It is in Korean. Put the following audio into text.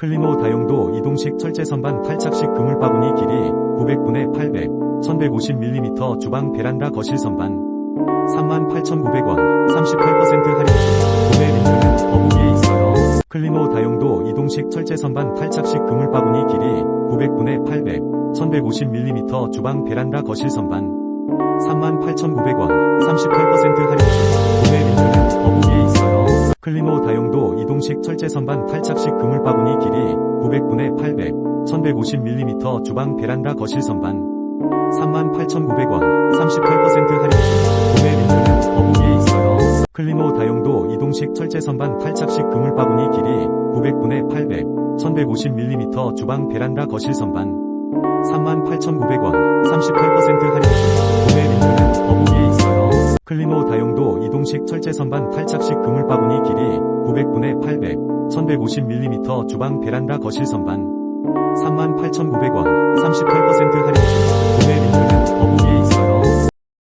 클리노 다용도 이동식 철제 선반 탈착식 그물 바구니 길이 900분의 800, 1150mm 주방 베란다 거실 선반. 38,900원, 38% 할인. 중 구매 링크는 더보기에 있어요. 클리노 다용도 이동식 철제 선반 탈착식 그물 바구니 길이 900분의 800, 1150mm 주방 베란다 거실 선반. 38,900원, 38% 할인 클리노 다용도 이동식 철제 선반 탈착식 그물 바구니 길이 900분의 800, 1150mm 주방 베란다 거실 선반 38,900원, 38% 할인 중 구매 링크는 더보기에 있어요. 클리노 다용도 이동식 철제 선반 탈착식 그물 바구니 길이 900분의 800, 1150mm 주방 베란다 거실 선반 38,900원, 38% 할인 중 구매 링크는 더보기에 있어요. 클리노 다용도 이동식 철제 선반 탈착식 그물 바구니 길이 900분의 800, 1150mm 주방 베란다 거실 선반. 38,900원, 38% 할인